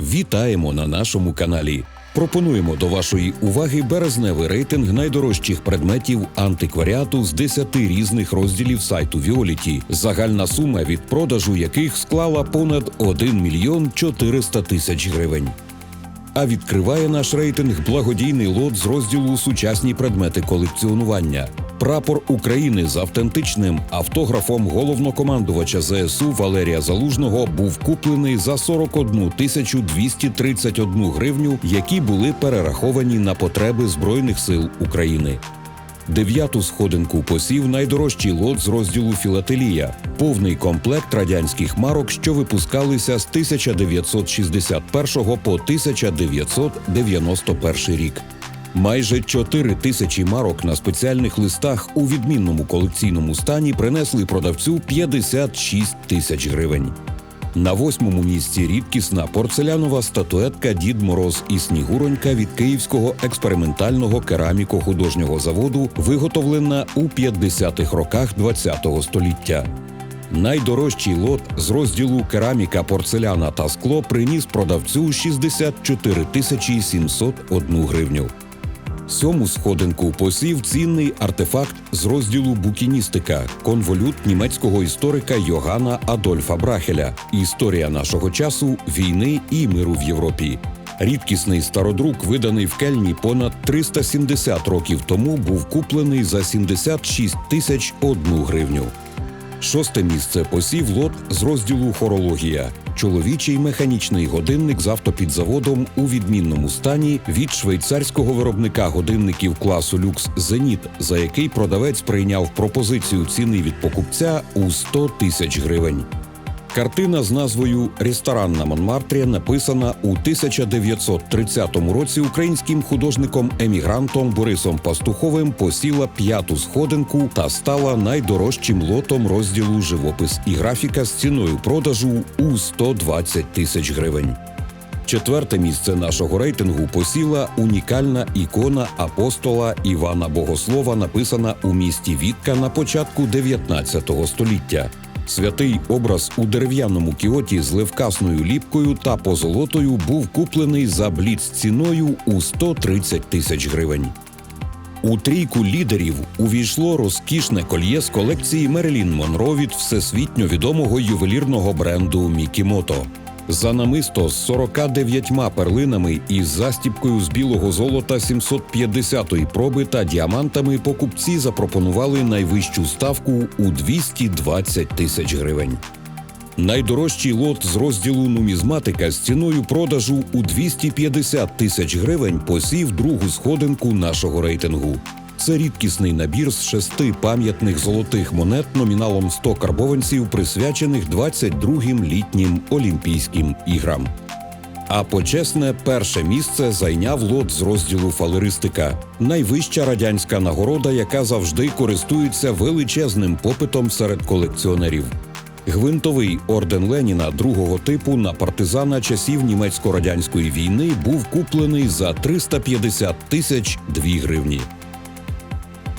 Вітаємо на нашому каналі. Пропонуємо до вашої уваги березневий рейтинг найдорожчих предметів антикваріату з 10 різних розділів сайту Віоліті, загальна сума від продажу яких склала понад 1 мільйон 400 тисяч гривень. А відкриває наш рейтинг благодійний лот з розділу Сучасні предмети колекціонування. Прапор України з автентичним автографом головнокомандувача ЗСУ Валерія Залужного був куплений за 41 тисячу 231 гривню, які були перераховані на потреби Збройних сил України. Дев'яту сходинку посів найдорожчий лот з розділу Філателія, повний комплект радянських марок, що випускалися з 1961 по 1991 рік. Майже 4 тисячі марок на спеціальних листах у відмінному колекційному стані принесли продавцю 56 тисяч гривень. На восьмому місці рідкісна порцелянова статуетка Дід Мороз і Снігуронька від Київського експериментального кераміко-художнього заводу, виготовлена у 50-х роках ХХ століття. Найдорожчий лот з розділу кераміка, порцеляна та скло приніс продавцю 64 тисячі 701 гривню. Сьому сходинку посів цінний артефакт з розділу букіністика, конволют німецького історика Йогана Адольфа Брахеля. Історія нашого часу, війни і миру в Європі. Рідкісний стародрук, виданий в Кельні понад 370 років тому, був куплений за 76 тисяч одну гривню. Шосте місце посів лот з розділу Хорологія. Чоловічий механічний годинник з автопідзаводом у відмінному стані від швейцарського виробника годинників класу люкс Зеніт, за який продавець прийняв пропозицію ціни від покупця у 100 тисяч гривень. Картина з назвою Ресторан на Монмартрі написана у 1930 році українським художником-емігрантом Борисом Пастуховим посіла п'яту сходинку та стала найдорожчим лотом розділу живопис і графіка з ціною продажу у 120 тисяч гривень. Четверте місце нашого рейтингу посіла унікальна ікона апостола Івана Богослова, написана у місті Вітка на початку 19 століття. Святий образ у дерев'яному кіоті з левкасною ліпкою та позолотою був куплений за бліц ціною у 130 тисяч гривень. У трійку лідерів увійшло розкішне кольє з колекції Мерлін Монро від всесвітньо відомого ювелірного бренду Мікімото. За намисто з 49 перлинами із застіпкою з білого золота 750-ї проби та діамантами покупці запропонували найвищу ставку у 220 тисяч гривень. Найдорожчий лот з розділу нумізматика з ціною продажу у 250 тисяч гривень посів другу сходинку нашого рейтингу. Це рідкісний набір з шести пам'ятних золотих монет номіналом 100 карбованців, присвячених 22-м літнім Олімпійським іграм. А почесне перше місце зайняв лот з розділу фалеристика, найвища радянська нагорода, яка завжди користується величезним попитом серед колекціонерів. Гвинтовий орден Леніна другого типу на партизана часів німецько-радянської війни був куплений за 350 тисяч 2 гривні.